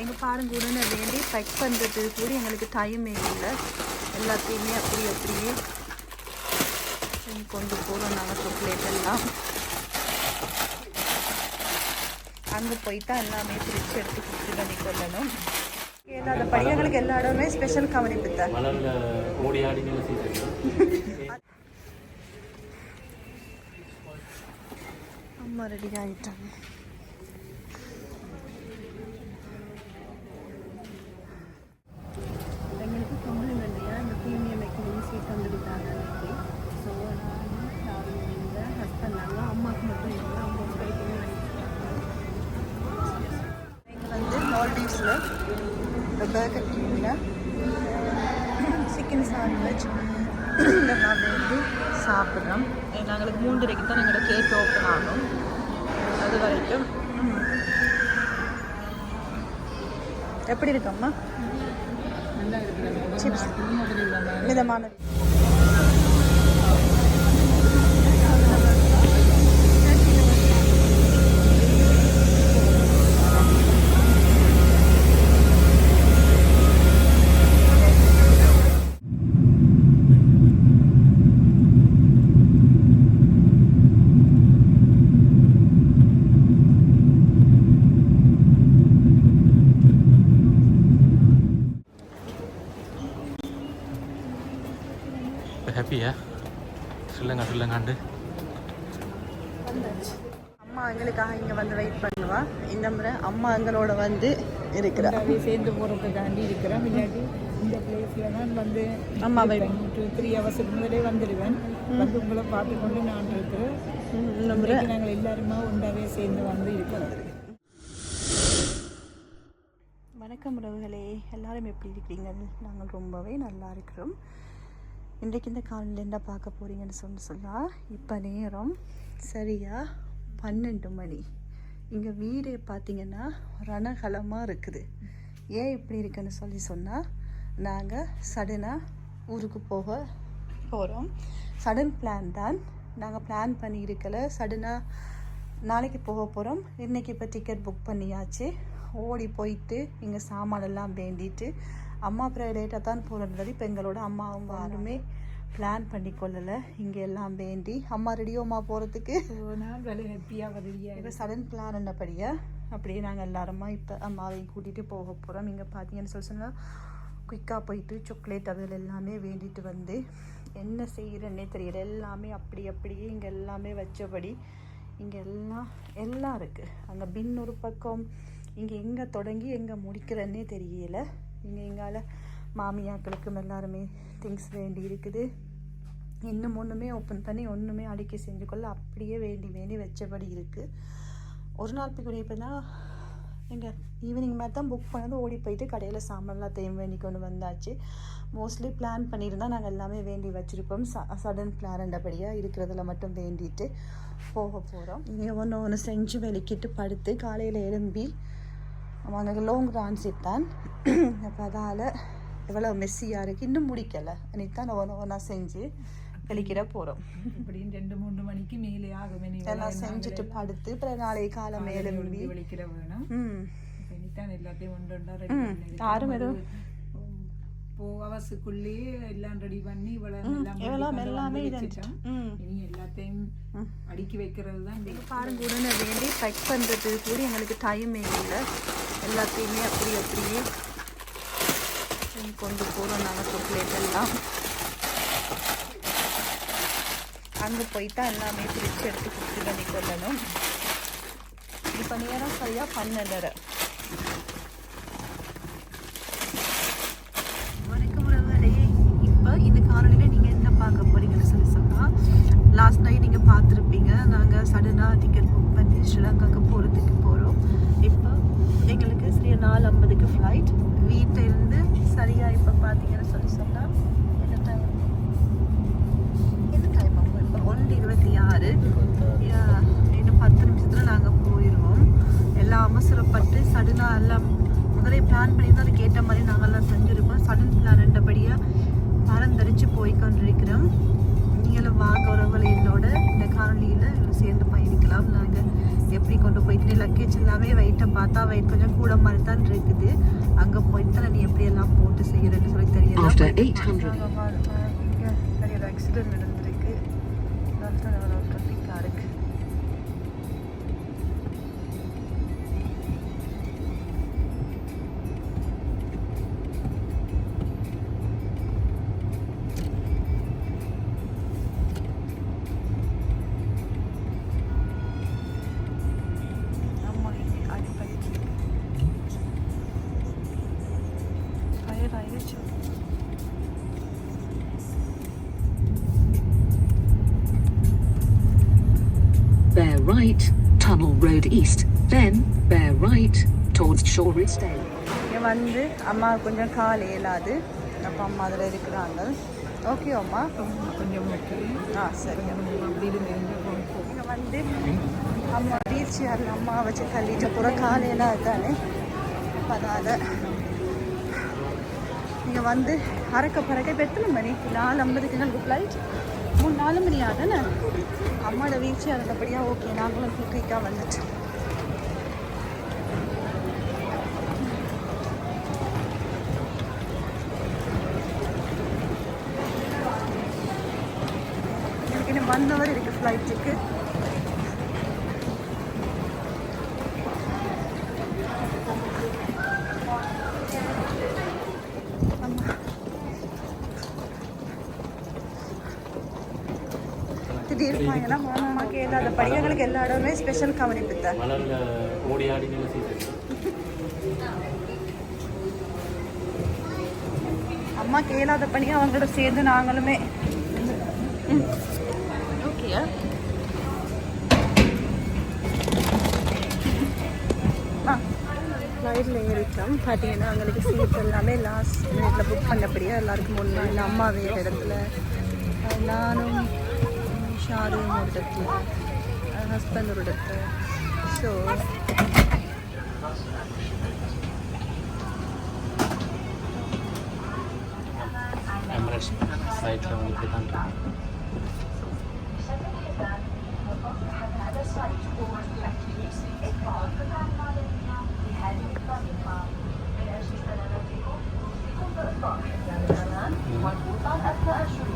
எங்கள் பாருங்க உடனே வேண்டி பேக் பண்ணுறது கூட எங்களுக்கு டைமே இல்லை. எல்லாத்தையுமே அப்படி அப்படியே கொண்டு போகிறோம் நாங்கள் சாக்லேட் எல்லாம். அங்கே போய் தான் எல்லாமே பிரித்து எடுத்து குடிச்சு பண்ணி கொள்ளணும். அந்த படிகளுக்கு எல்லா இடமே ஸ்பெஷல் கவனிப்பு தான் அம்மா ரெடி ஆகிட்டாங்க எங்களுக்கு சொன்னாங்க இல்லையா இந்த ப்ரீமியம் எக்கனமி சீட் வந்துருக்காங்க அன்னைக்கு ஸோ நான் நான் எங்கள் ஹஸ்பண்ட் நாங்கள் அம்மாவுக்கு மட்டும் இல்லை அவங்க கிடைக்கணும் எங்கள் வந்து மால்டீவ்ஸில் இந்த பர்கர் கிங்கில் சிக்கன் சாண்ட்விச் இதெல்லாம் வந்து சாப்பிட்றோம். எங்களுக்கு மூன்றரைக்கு தான் எங்களோட கேக் ஓப்பன் ஆகும். அது வரைக்கும். எப்படி இருக்கம்மா? சிப்ஸ் மிதமான ஹாப்பியா சொல்லுங்க சொல்லுங்காண்டு வந்தாச்சு அம்மா எங்களுக்காக இங்கே வந்து வெயிட் பண்ணுவா இந்த முறை அம்மா எங்களோட வந்து இருக்கிறா. அவை சேர்ந்து போகிறத தாண்டி இருக்கிறோம் இல்லாட்டி இந்த பிளேஸில் நான் வந்து அம்மா wait டூ த்ரீ ஹவர்ஸுக்கு முதலே வந்துடுவேன். வந்து உங்களை பார்த்து கொண்டு நான் இருக்கிறேன். நாங்கள் எல்லாருமா ஒன்றாவே சேர்ந்து வந்து இருக்கிறோம். வணக்கம் உறவுகளே. எல்லாரும் எப்படி இருக்கிறீங்க? நாங்கள் ரொம்பவே நல்லா இருக்கிறோம். இன்றைக்கு இந்த காலையில் என்ன பார்க்க போகிறீங்கன்னு சொல்லி சொன்னால் இப்போ நேரம் சரியா பன்னெண்டு மணி. இங்கே வீடு பார்த்தீங்கன்னா ரணகலமாக இருக்குது. ஏன் இப்படி இருக்குன்னு சொல்லி சொன்னால் நாங்கள் சடனாக ஊருக்கு போக போகிறோம் சடன் பிளான் தான். நாங்கள் பிளான் பண்ணியிருக்கல சடனாக நாளைக்கு போக போகிறோம் இன்றைக்கி இப்போ டிக்கெட் புக் பண்ணியாச்சு. ஓடி போயிட்டு இங்கே சாமானெல்லாம் வேண்டிட்டு அம்மா அப்புறம் லேட்டாக தான் போகிறது இப்போ எங்களோட அம்மாவும் யாருமே பிளான் பண்ணி கொள்ளலை இங்கே எல்லாம் வேண்டி. அம்மா ரெடியோமா போகிறதுக்கு ஸோ நான் வேலை ஹாப்பியாக ரெடியாக இப்போ சடன் பிளான் என்னபடியா அப்படியே நாங்கள் எல்லாருமா இப்போ அம்மாவையும் கூட்டிகிட்டு போக போகிறோம் இங்கே பார்த்தீங்கன்னு சொல்லி சொன்னால் குயிக்காக போயிட்டு சாக்லேட் அதில் எல்லாமே வேண்டிட்டு வந்து என்ன செய்கிறேன்னே தெரியல. எல்லாமே அப்படி அப்படியே இங்கே எல்லாமே வச்சபடி இங்கே எல்லாம் எல்லாம் இருக்குது அங்கே பின் ஒரு பக்கம் இங்கே எங்கே தொடங்கி எங்கே முடிக்கிறேன்னே தெரியல. இங்கே எங்கால மாமியாக்களுக்கும் எல்லாருமே திங்ஸ் வேண்டி இருக்குது. இன்னும் ஒன்றுமே ஓப்பன் பண்ணி ஒன்றுமே அடுக்கி செஞ்சு கொள்ள அப்படியே வேண்டி வேண்டி வச்சபடி இருக்குது ஒரு நாள் போய் இப்போ தான் எங்கள் ஈவினிங் மாதிரி தான் புக் பண்ணது ஓடி போயிட்டு கடையில் சாமான்லாம் தேவை வேண்டி கொண்டு வந்தாச்சு. மோஸ்ட்லி பிளான் பண்ணியிருந்தால் நாங்கள் எல்லாமே வேண்டி வச்சுருப்போம். ச சடன் பிளான்ண்டபடியாக இருக்கிறதுல மட்டும் வேண்டிட்டு போக போகிறோம் இங்கே ஒன்று ஒன்று செஞ்சு வெளிக்கிட்டு படுத்து காலையில் எழும்பி அவங்க லாங் ரான்சிட் தான். அப்போ அதால் எவ்வளோ மெஸ்ஸியாக இருக்குது இன்னும் முடிக்கலை. அன்றைக்கி தான் ஒன்று ஒன்றா செஞ்சு வெளிக்கிட போகிறோம் இப்படின்னு ரெண்டு மூணு மணிக்கு மேலே ஆகும் எல்லாம் செஞ்சுட்டு படுத்து அப்புறம் நாளை காலம் எழும்பி விழிக்கிற வேணும். ம். எல்லாத்தையும் ஒன்று ஒன்றா யாரும் எதுவும்? அவசுக்குள்ளேயே எல்லாம் ரெடி பண்ணி எல்லாம் எல்லாம் இனி எல்லாத்தையும் அடுக்கி வைக்கிறது தான் பாருங்க உடனே வேண்டி பேக் பண்ணுறது கூட எங்களுக்கு டைமே இல்லை. எல்லாத்தையுமே அப்படி அப்படியே கொண்டு போகிறோம் நாங்கள் சாக்லேட் எல்லாம். அங்கே போய் தான் எல்லாமே பிரித்து எடுத்து குடிச்சு பண்ணி கொள்ளணும். இப்போ நேரம் சரியாக பன்னெண்டரை. வணக்கம் உறவுகளே. இப்போ இந்த காணொலியில் நீங்கள் என்ன பார்க்க போகிறீங்கன்னு சொல்லி சொன்னால் லாஸ்ட் நைட் நீங்கள் பார்த்துருப்பீங்க. நாங்கள் சடனாக டிக்கெட் புக் பண்ணி ஸ்ரீலங்காவுக்கு போகிறதுக்கு போகிறோம் இப்போ எங்களுக்கு சரி நாலு ஐம்பதுக்கு ஃப்ளைட் சரியாக இப்போ பார்த்தீங்கன்னு சொல்லி சொன்னால் என்ன டைம் என்ன டைம் ஆகும் இப்போ ஒன்று இருபத்தி ஆறு இன்னும் பத்து நிமிஷத்தில் நாங்கள் போயிடுவோம் எல்லாம் அவசரப்பட்டு சடனாக எல்லாம் முதலே பிளான் பண்ணியிருந்தோம் அதுக்கு ஏற்ற மாதிரி நாங்கள்லாம் செஞ்சுருக்கோம் சடன் பிளான் போயிட்டு லக்கேஜ் எல்லாமே வெயிட்டை பார்த்தா வெயிட் கொஞ்சம் கூட மாதிரி தான் இருக்குது. அங்கே போயிட்டு தான் நீ எப்படி எல்லாம் போட்டு செய்யறேன்னு சொல்லி தெரியல. After 800. இங்கே பெரிய ஒரு accident right, Tunnel Road East. Then, bear right, towards Shoreditch Dale. இங்கே வந்து அம்மா கொஞ்சம் கால் இயலாது. அப்போ அம்மா அதில் இருக்கிறாங்க. ஓகே அம்மா? கொஞ்சம் ஆ சரி. இங்கே வந்து அம்மா வீல் சேரில் அம்மா வச்சு தள்ளிட்டு போகிற கால் இயலாது தானே அதனால் நீங்கள் வந்து அறக்க பறக்க இப்போ எத்தனை மணி? நாலு ஐம்பதுக்கு எங்களுக்கு ஃப்ளைட் மூணு நாலு மணி ஆகுதானே அம்மாவோட வீல் இருந்தபடியாக ஓகே நாங்களும் குயிக்காக வந்துட்டோம் எனக்கு இன்னும் ஒன் ஹவர் இருக்குது ஃப்ளைட்டுக்கு திடீர்னு வாங்கினா அம்மாக்கு இல்லாத படிகளுக்கு நில சீசன் அம்மா கேளாத பணி அவங்களோட சேர்ந்து நாங்களுமே. ஓகேயா? ஃப்ளைட்டில் ஏறிட்டோம். பார்த்தீங்கன்னா அவங்களுக்கு சீட் எல்லாமே லாஸ்ட் மினிட்ல புக் பண்ணபடியாக எல்லாருக்கும் முன்னாடி இல்லை. அம்மா வேறு இடத்துல. நானும் ஷாரும் ஒரு இடத்துல. ஹஸ்பண்ட் ஒரு இடத்துல ஸோ எம்ரேட்ஸ் ஃப்ளைட்டில் வந்து இப்படி தான் இருக்கு.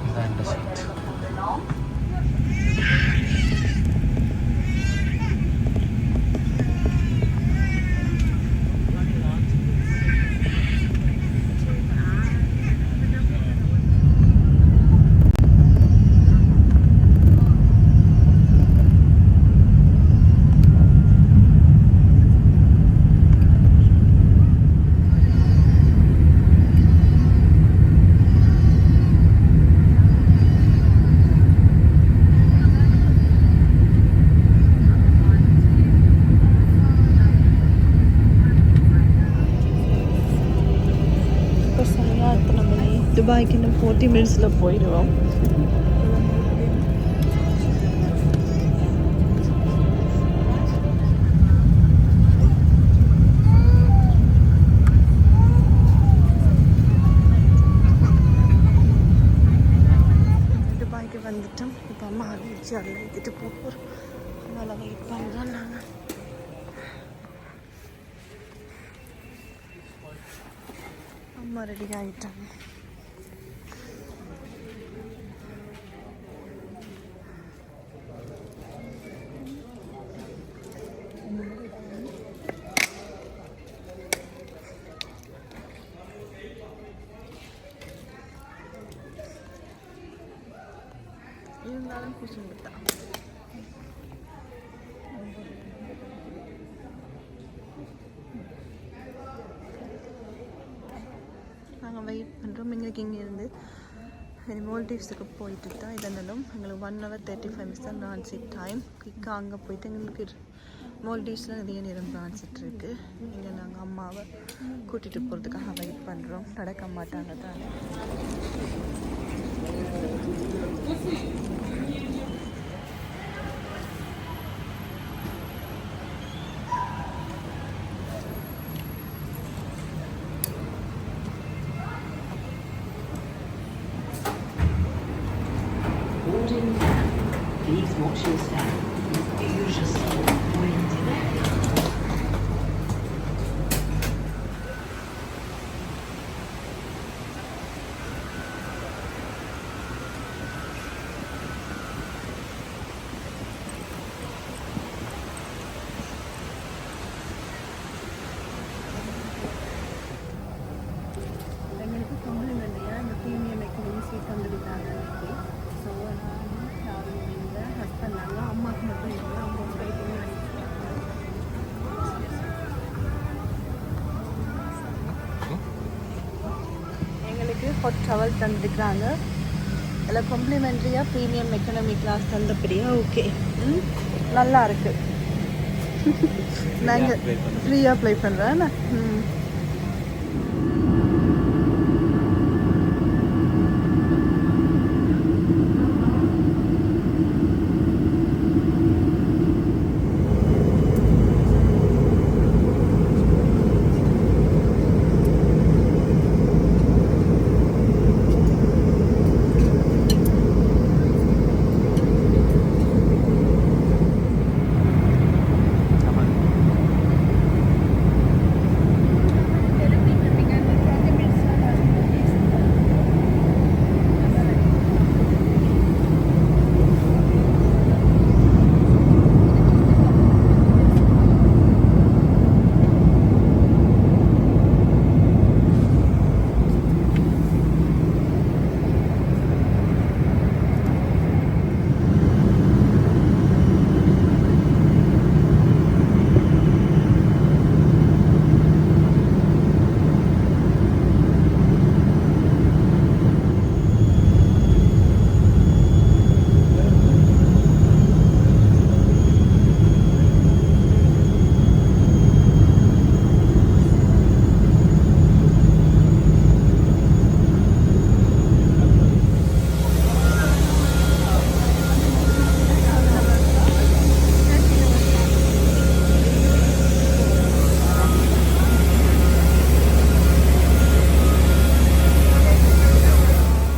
இதான் இந்த சீட் இப்போ சரியாக எத்தனை மணி துபாய்க்கு இன்னும் ஃபோர்ட்டி மினிட்ஸில் போயிடுவோம் துபாய்க்கு வந்துட்டோம். இப்போ அம்மா வீச்சு அதில் ஏற்றிட்டு போகிறோம் அதனால் வெயிட் பண்ணுறோம் நாங்கள் அம்மா ரெடி ஆகிட்டாங்க இருந்தாலும் குசும்பு தான் நாங்கள் வெயிட் எங்களுக்கு இங்கேருந்து இது மால்டீவ்ஸுக்கு போயிட்டு தான் இதனாலும் எங்களுக்கு one hour thirty five minutes தான் ட்ரான்சிட் டைம் குயிக்காக அங்கே போயிட்டு எங்களுக்கு மால்டீவ்ஸில் நிறைய நேரம் ட்ரான்சிட் இருக்குது இங்கே நாங்கள் அம்மாவை கூட்டிகிட்டு போகிறதுக்காக வெயிட் பண்ணுறோம் நடக்க மாட்டாங்க தான். Please watch your step. Use your seat hot towel தந்துருக்குறாங்க. அதில் காம்ப்ளிமெண்ட்ரியாக ப்ரீமியம் எக்கனமி கிளாஸ் தந்தபடியா ஓகே ம் நல்லா இருக்கு. நாங்கள் ஃப்ரீயாக அப்ளை பண்ணுறேன் ம்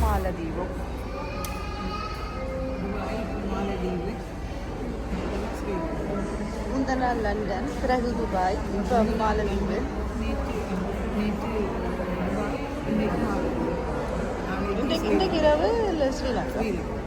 மாலதீபம் துபாய் மாலதீவு இதெல்லாம் ஸ்ரீலங்கா முந்தின நாள் லண்டன் பிறகு துபாய் இப்போ இன்றைக்கு இன்றைக்கு இரவு இல்லை ஸ்ரீலங்கா ஸ்ரீலங்கா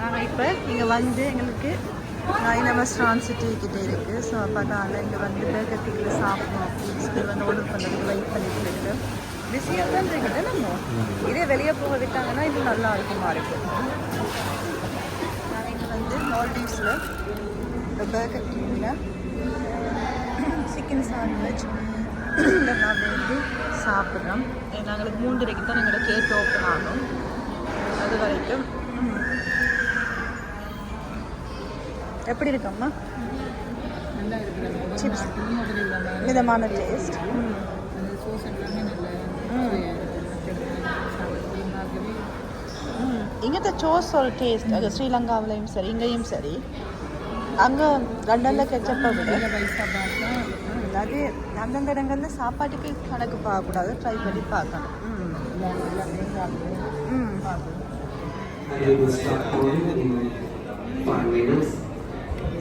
நாங்கள் இப்போ இங்கே வந்து எங்களுக்கு நைன் ஹவர்ஸ் ட்ரான்சிட் கிட்ட இருக்குது ஸோ அப்போ அதனால் இங்கே வந்து பேக்கத்துக்குள்ள சாப்பிடணும் அப்படின்னு சொல்லி வந்து ஆர்டர் பண்ணுறதுக்கு வெயிட் பண்ணிட்டு இருக்கு பிஸியாக தான் இருக்குது நம்ம. இதே வெளியே போக விட்டாங்கன்னா இது நல்லா இருக்குமா இருக்கும் நான் இங்கே வந்து மால்டீவ்ஸில் இந்த பேக்கர் கிங்கில் சிக்கன் சாண்ட்விச் நாங்கள் வந்து சாப்பிட்றோம். நாங்களுக்கு மூன்றரைக்கு தான் எங்களோட கேக் ஓப்பன் ஆகும். அது வரைக்கும். எப்படி இருக்கம்மா இல்லாமல் மிதமான டேஸ்ட் அந்த சோஸ் ஒரு டேஸ்ட் அது ஸ்ரீலங்காவிலையும் சரி இங்கேயும் சரி. அங்கே லண்டனில் கெச்சப்பை விட இதில் பைசா பார்த்தா ம், அது அந்தந்த இடங்களில் சாப்பாட்டுக்கு கணக்கு பார்க்கக்கூடாது. ட்ரை பண்ணி பார்க்கணும். ம். ம்.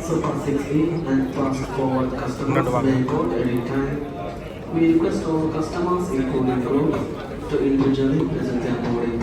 763 and fast forward customers may code any time. We request all customers, including the road, to individually present their boarding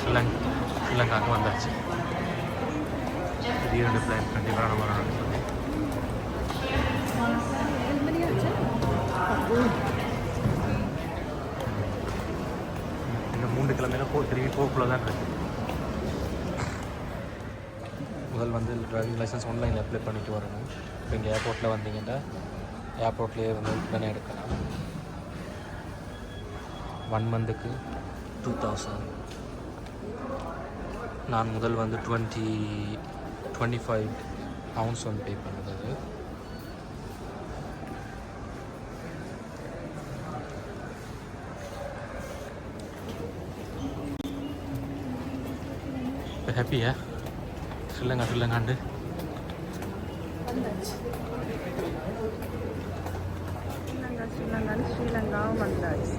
ஸ்ரீலங் ஸ்ரீலங்காவுக்கு வந்தாச்சு திடீர்னு பிளான் கண்டிப்பாக நம்ம வரணும்னு இந்த மூன்று கிழமையில போ திரும்பி போக்குள்ள தான் இருக்கு முதல் வந்து டிரைவிங் லைசன்ஸ் ஆன்லைனில் அப்ளை பண்ணிட்டு வரணும். இப்போ இங்கே ஏர்போர்ட்டில் வந்தீங்கன்னா ஏர்போர்ட்லேயே வந்து உடனே எடுக்கலாம். ஒன் மந்த்துக்கு டூ தௌசண்ட் நான் முதல் வந்து டுவெண்ட்டி டுவெண்ட்டி ஃபைவ் பவுண்ட்ஸ் வந்து பே பண்ணது. ஹாப்பியா ஸ்ரீலங்கா ஸ்ரீலங்காண்டு. ஸ்ரீலங்கா ஸ்ரீலங்கான்னு ஸ்ரீலங்காவும் வந்தாச்சு.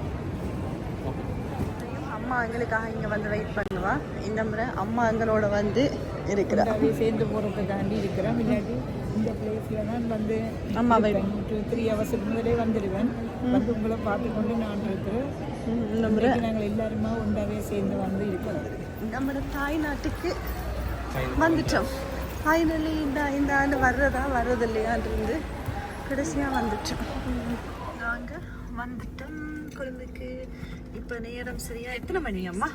அம்மா எங்களுக்காக இங்கே வந்து வெயிட் பண்ணுவா. இந்த முறை அம்மா எங்களோட வந்து இருக்கிறா. சேர்ந்து போகிறதுக்காண்டி இருக்கிறேன் இல்லாட்டி இந்த பிளேஸில் தான் வந்து ஆமா, wait. டூ த்ரீ ஹவர்ஸுக்கு முதலே வந்துடுவேன் வந்து உங்களை பார்த்துக்கொண்டு நான் இருக்கிறேன். இந்த முறை நாங்கள் எல்லாருமா ஒன்றாவே சேர்ந்து வந்து இருக்கிறோம். நம்ம தாய் நாட்டுக்கு வந்துட்டோம். ஃபைனலி இந்த இந்த ஆண்டு வர்றதா வர்றது இல்லையான்றது கடைசியாக வந்துட்டோம். நாங்கள் வந்துட்டோம் கொழும்புக்கு இப்போ நேரம் சரியா எத்தனை மணி அம்மா?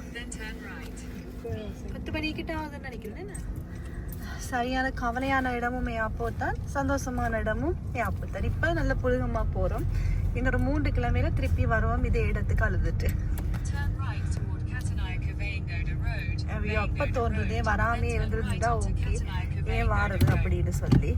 பத்து மணிக்கிட்ட ஆகுதுன்னு நினைக்கிறேன். சரியான கவலையான இடமும் ஏர்போர்ட் தான் சந்தோஷமான இடமும் ஏர்போர்ட் தான். இப்போ நல்ல புழுகமாக போகிறோம் இன்னொரு மூன்று கிழமையில திருப்பி வருவோம் இதே இடத்துக்கு அழுதுட்டு. அது தோன்றதே வராமே இருந்திருந்தா ஓகே ஏன் வாரது அப்படின்னு சொல்லி.